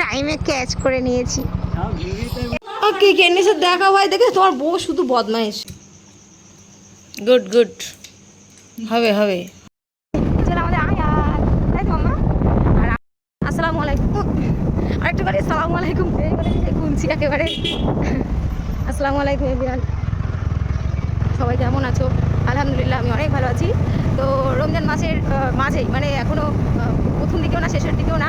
টাইমে ক্যাচ করে নিয়েছি। ওকে কেন্নির সাথে দেখা হয় দেখে তোমার বউ শুধু বদমাইশ। গুড গুড হবে হবে। আসসালামু আলাইকুম। করে আলাইকুম। গুনছি একেবারে। আসসালামু আলাইকুম এভিয়ান সবাই কেমন আছো? আলহামদুলিল্লাহ আমি অনেক ভালো আছি। তো রমজান মাসের মাঝেই মানে এখনও প্রথম দিকেও না, শেষের দিকেও না,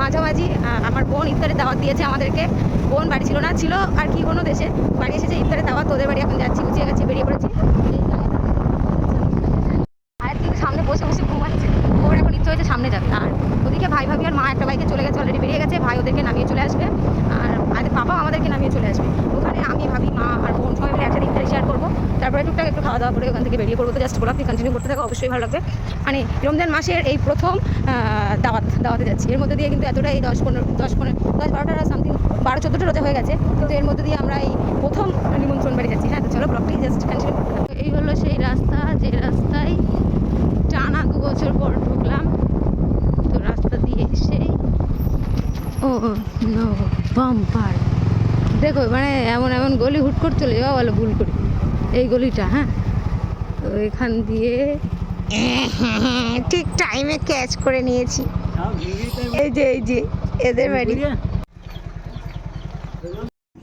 মাঝামাঝি আমার বোন ইফতারের দাওয়াত দিয়েছে আমাদেরকে। বোন বাড়ি ছিল না, ছিল আর কি কোনো দেশে বাড়ি এসেছে ইফতারের দাওয়াত ওদের বাড়ি এখন যাচ্ছি গুছিয়ে গেছে বেরিয়ে পড়েছি আর কিন্তু সামনে বসে বসে ঘুমাচ্ছে ওর এখন ইচ্ছে হয়েছে সামনে যাবে আর ওদিকে ভাই ভাবি আর মা একটা বাইকে চলে গেছে অলরেডি বেরিয়ে গেছে ভাই ওদেরকে নামিয়ে চলে আসবে আর আমাদের পাপাও আমাদেরকে নামিয়ে চলে আসবে ওখানে আমি ভাবি মা আর বোন সবাই মিলে একসাথে ইফতারি শেয়ার করব। তারপরে টুকটাক একটু খাওয়া দাওয়া করে ওখান থেকে বেরিয়ে পড়ব। তো জাস্ট গোলাপি কন্টিনিউ করতে থাকো, অবশ্যই ভালো লাগবে। মানে রমজান মাসের এই প্রথম দাওয়াত, দাওয়াতে যাচ্ছি। এর মধ্যে দিয়ে কিন্তু এতটা এই দশ পনেরো দশ পনেরো, দশ বারোটা সামথিং বারো, চোদ্দোটা রোজা হয়ে গেছে। কিন্তু এর মধ্যে দিয়ে আমরা এই প্রথম নিমন্ত্রণ বাড়ি যাচ্ছি। হ্যাঁ তো চলো ব্লগটি জাস্ট কন্টিনিউ এই হলো সেই রাস্তা, যে রাস্তায় টানা দু বছর পর ঢুকলাম। তো রাস্তা দিয়ে এসেই ও বাম্পার। দেখো মানে এমন এমন গলি হুট করে চলে যাওয়া বলো ভুল করে। এই গলিটা হ্যাঁ? তো এখান দিয়ে ঠিক টাইমে ক্যাচ করে নিয়েছি। এই যে এই যে এদের বাড়ি।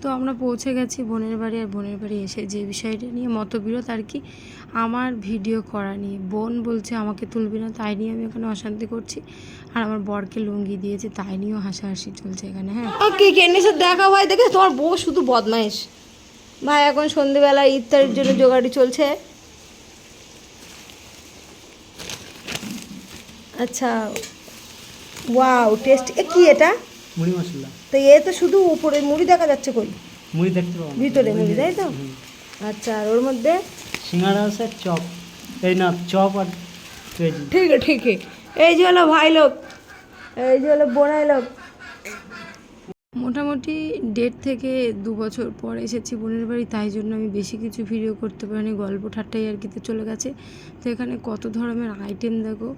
তো আমরা পৌঁছে গেছি বোনের বাড়ি আর বোনের বাড়ি এসে যে বিষয়টা নিয়ে মতবিরোধ আর কি আমার ভিডিও করা নিয়ে। বোন বলছে আমাকে তুলবি না তাই নিয়ে আমি ওখানে অশান্তি করছি। আর আমার বরকে লুঙ্গি দিয়েছে তাই নিয়েও হাসাহাসি চলছে এখানে হ্যাঁ? ওকে কেন্নির দেখা হয় দেখে তোমার বউ শুধু বদমাইশ। ভাই এখন সন্ধেবেলা ইফতারের জন্য জোগাড়ি চলছে। আচ্ছা ওয়াও টেস্ট এ কি এটা? মুড়ি মশলা। তো এ তো শুধু উপরে মুড়ি দেখা যাচ্ছে কই? মুড়ি দেখতে পাবো। ভিতরে মুড়ি তাই তো? আচ্ছা আর ওর মধ্যে? সিঙ্গাড়া আছে চপ। এই না চপ আর ঠিক আছে ঠিক আছে। এই যে হলো ভাই লোক এই যে হলো বোনাই লোক। মোটামুটি ডেট থেকে দু বছর পর এসেছি বোনের বাড়ি, তাই জন্য আমি বেশি কিছু ভিডিও করতে পারিনি, গল্প ঠাট্টাই আর কিতে চলে গেছে। তো এখানে কত ধরনের আইটেম দেখো?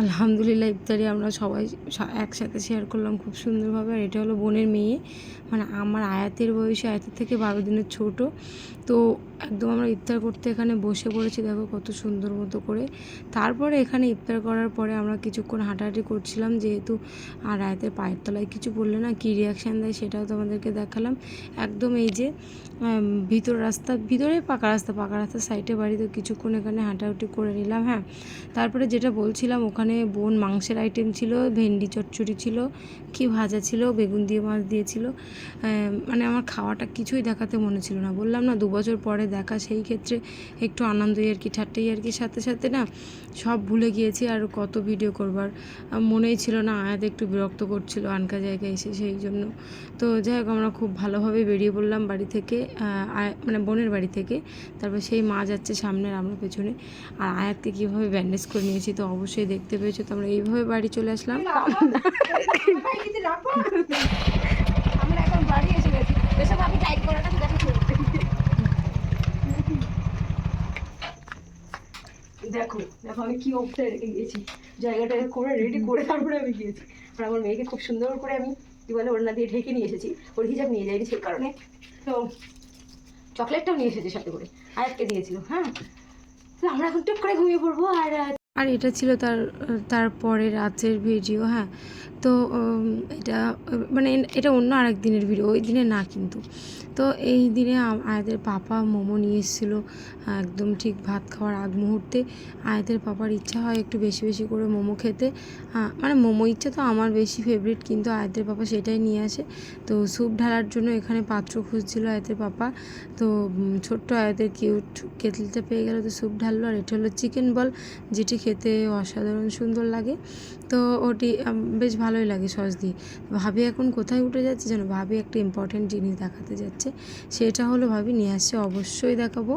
আলহামদুলিল্লাহ ইফতারি আমরা সবাই একসাথে শেয়ার করলাম খুব সুন্দরভাবে, আর এটা হলো বোনের মেয়ে। মানে আমার আয়াতের বয়সে, আয়াতের থেকে বারো দিনের ছোট। তো একদম আমরা ইফতার করতে এখানে বসে পড়েছি, দেখো কত সুন্দর মতো করে। তারপরে এখানে ইফতার করার পরে আমরা কিছুক্ষণ হাঁটাহাঁটি করছিলাম, যেহেতু আর আয়াতের পায়ের তলায় কিছু বললে না কী রিয়াকশান দেয় সেটাও তোমাদেরকে দেখালাম। একদম এই যে ভিতর রাস্তা, ভিতরে পাকা রাস্তা, পাকা রাস্তার সাইডে বাড়ি তো কিছুক্ষণ এখানে হাঁটাহাঁটি করে নিলাম হ্যাঁ। তারপরে যেটা বলছিলাম, ওখানে বোন মাংসের আইটেম ছিল, ভেন্ডি চচ্চড়ি ছিল, কি ভাজা ছিল, বেগুন দিয়ে মাছ দিয়েছিল। মানে আমার খাওয়াটা কিছুই দেখাতে মনে ছিল না। বললাম, না দু বছর পরে দেখা, সেই ক্ষেত্রে একটু আনন্দই আর কি, ঠাট্টাই আর কি, সাথে সাথে, না? সব ভুলে গিয়েছি, আর কত ভিডিও করবার। মনেই ছিল না, আয়াত একটু বিরক্ত করছিল, আনকা জায়গায় এসে সেই জন্য। তো যাই হোক, আমরা খুব ভালোভাবে বেরিয়ে পড়লাম বাড়ি থেকে মানে বোনের বাড়ি থেকে। তারপর সেই মা যাচ্ছে সামনে আর আমরা পেছনে। আর আয়াতকে কীভাবে ব্যান্ডেজ করে নিয়েছি তো অবশ্যই দেখতে পেয়েছ। তো আমরা এইভাবে বাড়ি চলে আসলাম। দেখো দেখো আমি কি অবস্থায় রেখে গিয়েছি জায়গাটা করে রেডি করে তারপরে আমি গিয়েছি। আর আমার মেয়েকে খুব সুন্দর করে আমি কি বলে ওড়না দিয়ে ঢেকে নিয়ে এসেছি। ওর হিজাব নিয়ে যায়নি সেই কারণে। তো চকলেটটাও নিয়ে এসেছি সাথে করে। আয়াতকে দিয়েছিল হ্যাঁ? তো আমরা এখন টুক করে ঘুমিয়ে পড়ব আর আর এটা ছিল তার তার তারপরে রাতের ভিডিও হ্যাঁ। তো এটা মানে এটা অন্য আরেক দিনের ভিডিও, ওই দিনে না কিন্তু। তো এই দিনে আয়াতের পাপা মোমো নিয়ে এসেছিল, একদম ঠিক ভাত খাওয়ার আগ মুহূর্তে। আয়াতের পাপার ইচ্ছা হয় একটু বেশি বেশি করে মোমো খেতে। মানে মোমো ইচ্ছা তো আমার বেশি ফেভারিট কিন্তু আয়াতের পাপা সেটাই নিয়ে আসে। তো স্যুপ ঢালার জন্য এখানে পাত্র খুঁজছিল আয়াতের পাপা। তো ছোট্ট আয়াতের কিউট কেতলিটা পেয়ে গেল, তো স্যুপ ঢাললো, আর এটা হলো চিকেন বল যেটি খেতে অসাধারণ সুন্দর লাগে। তো ওটি বেশ ভালোই লাগে সস দিয়ে ভাবি এখন কোথায় উঠে যাচ্ছে যেন ভাবি একটা ইম্পর্টেন্ট জিনিস দেখাতে যাচ্ছে, সেটা হলো ভাবি নিয়ে আসছে, অবশ্যই দেখাবো।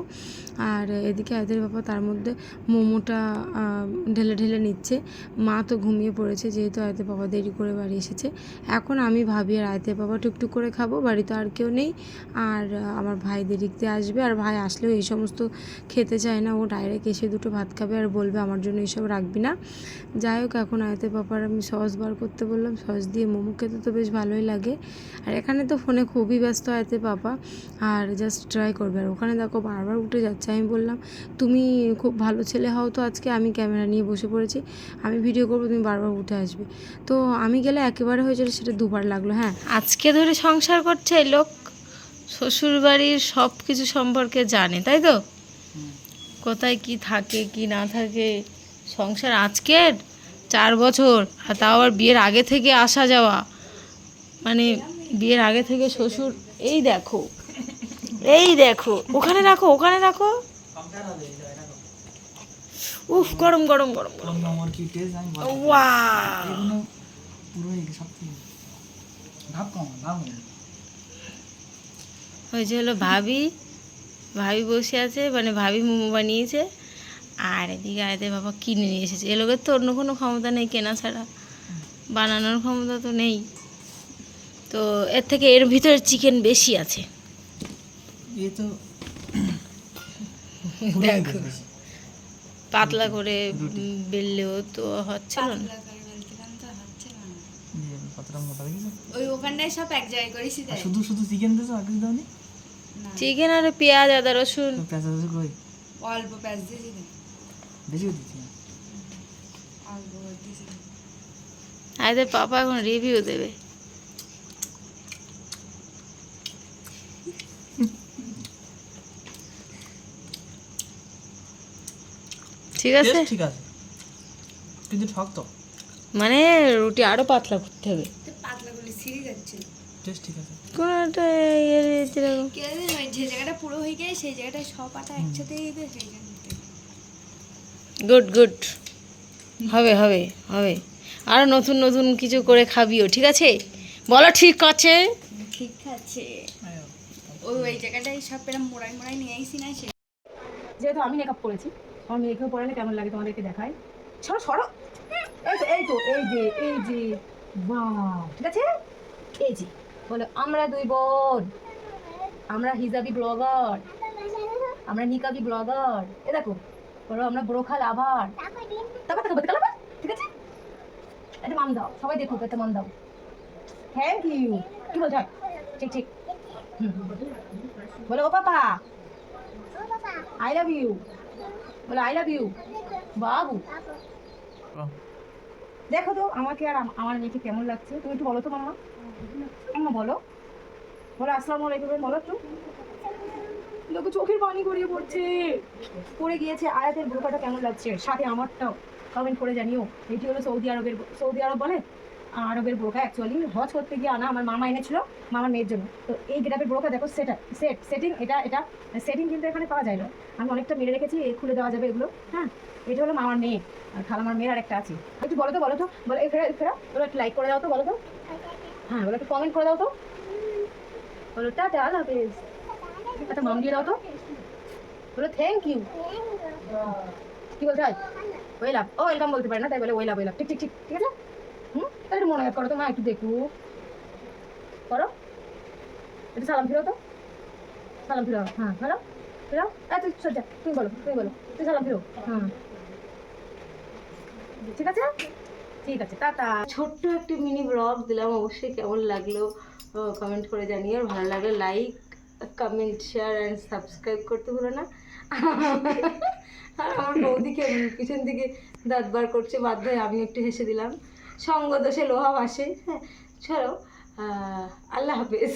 আর এদিকে আয়তের বাবা তার মধ্যে মোমোটা ঢেলে ঢেলে নিচ্ছে। মা তো ঘুমিয়ে পড়েছে যেহেতু আয়তের বাবা দেরি করে বাড়ি এসেছে। এখন আমি, ভাবি আর আয়তের বাবা টুকটুক করে খাব, বাড়িতে আর কেউ নেই। আর আমার ভাই দেরিতে আসবে, আর ভাই আসলেও এই সমস্ত খেতে চায় না। ও ডাইরেক্ট এসে দুটো ভাত খাবে আর বলবে, আমার জন্য এইসব রাখবি না। যাই হোক, এখন আয়তের আয়তে পাপার আমি সস বার করতে বললাম সস দিয়ে মোমো খেতে তো বেশ ভালোই লাগে। আর এখানে তো ফোনে খুবই ব্যস্ত আয়তে পাপা আর জাস্ট ট্রাই করবে। আর ওখানে দেখো বারবার উঠে যাচ্ছে আমি বললাম তুমি খুব ভালো ছেলে হও তো আজকে আমি ক্যামেরা নিয়ে বসে পড়েছি আমি ভিডিও করব তুমি বারবার উঠে আসবে। তো আমি গেলে একেবারে হয়েছিল সেটা দুবার লাগল হ্যাঁ। আজকে ধরে সংসার করছে এই লোক শ্বশুরবাড়ির সব কিছু সম্পর্কে জানে তাই তো? কোথায় কি থাকে কি না থাকে সংসার আজকের? চার বছর আর তাও আবার বিয়ের আগে থেকে আসা যাওয়া। মানে বিয়ের আগে থেকে শ্বশুর এই দেখো এই দেখো ওখানে রাখো ওখানে রাখো। উফ গরম গরম গরম গরম। হয়েছে হলো ভাবি ভাবি বসে আছে মানে ভাবি মোমো বানিয়েছে। আর এদিকে আয়তে বাবা কিনে নিয়ে এসেছে? এ লোকের তো অন্য কোনো ক্ষমতা নেই কেনা ছাড়া। বানানোর ক্ষমতা তো নেই। তো এর থেকে এর ভিতরে চিকেন বেশি আছে। এ তো দেখো পাতলা করে বেললেও তো হচ্ছিল না। শুধু শুধু চিকেন দিয়েছ আর কিছু চিকেন আর পেঁয়াজ আদা রসুন। অল্প প্যাঁচ দিয়েছি বেশি দিচ্ছি পাপা এখন রিভিউ দেবে। ঠিক আছে? ঠিক আছে। কিন্তু শক্ত মানে রুটি আরও পাতলা করতে হবে। পাতলা করে ছিঁড়ে যাচ্ছে। টেস্ট ঠিক আছে। কোন একটা ইয়ে যেরকম যে জায়গাটা পুরো হয়ে গেছে সেই জায়গাটা সব আটা একসাথে সেই জন্য। Good good. হবে হবে হবে। আরও নতুন নতুন কিছু করে খাবিও ঠিক আছে? বলো ঠিক আছে। ঠিক আছে। ওই ওই জায়গাটায় সব এরকম মোড়াই মোড়াই নিয়ে আইসি না সে? যেহেতু আমি মেকআপ করেছি আমার মেয়েকেও পড়ালে কেমন লাগে তোমাদেরকে দেখাই? সরো সরো। এই তো এই তো এই যে এই যে বাহ ঠিক আছে? এই যে বলো আমরা দুই বোন। আমরা হিজাবি ব্লগার। আমরা নিকাবি ব্লগার। এ দেখো বলো আমরা ব্রোখা লাভার তারপর ঠিক আছে? একটা মান দাও সবাই দেখো একটা মান দাও। থ্যাংক ইউ কি বলছো? ঠিক ঠিক। হুম। বলো। ও পাপা। আই লাভ ইউ বলো আই লাভ ইউ বাবু। দেখো তো আমাকে আর আমার মেয়েকে কেমন লাগছে? তুমি একটু বলো তো মামা মামা বলো। বলো আসসালামু আলাইকুম বলো একটু। দেখো চোখের পানি গড়িয়ে পড়ছে। পড়ে গিয়েছে আয়াতের ব্রোকাটা কেমন লাগছে? সাথে আমারটাও কমেন্ট করে জানিও। এটি হলো সৌদি আরবের সৌদি আরব বলে? আরবের ব্রোকা অ্যাকচুয়ালি হজ করতে গিয়ে আনা আমার মামা এনেছিল, মামার মেয়ের জন্য। তো এই গেটাপের ব্রোকা দেখো সেটা সেট সেটিং এটা এটা সেটিং কিন্তু এখানে পাওয়া যায় না। আমি অনেকটা মেরে রেখেছি খুলে দেওয়া যাবে এগুলো হ্যাঁ? এটা হলো মামার মেয়ে, আর খালামার মেয়ের আর একটা আছে। একটু বলো তো বলো তো, বলো এই ফেরা ফেরা বলো একটু লাইক করে দাও তো, বলো তো। হ্যাঁ বলো, একটু কমেন্ট করে দাও তো। বলো, টাটা, আল্লাহ হাফেজ। একটা মাম দিয়ে দাও তো বলো থ্যাংক ইউ কি বলতে হয় ওয়েলাম ও ওয়েলকাম বলতে পারে না, তাই বলে ওয়েলাম ওয়েলাম ঠিক ঠিক ঠিক ঠিক আছে? হুম? তাহলে একটু মনে করো তো, মা, একটু দেখু। করো। একটু সালাম ফিরো তো। সালাম ফিরো হ্যাঁ ফেরো ফিরো এই তুই সজ্জা তুমি বলো তুমি বলো। তুই সালাম ফিরো হ্যাঁ। ঠিক আছে? ঠিক আছে, টাটা। ছোট্ট একটি মিনি ব্লগ দিলাম, অবশ্যই কেমন লাগল কমেন্ট করে জানিয়ে ভালো লাগলে like comment share and subscribe করতে ভুলো না। আর আমার বৌদিকে পিছন দিকে দাঁত বার করছে, বাধ্য হয়ে আমি একটু হেসে দিলাম। সঙ্গ দোষে লোহা বাসে হ্যাঁ চলো আল্লাহ হাফেজ।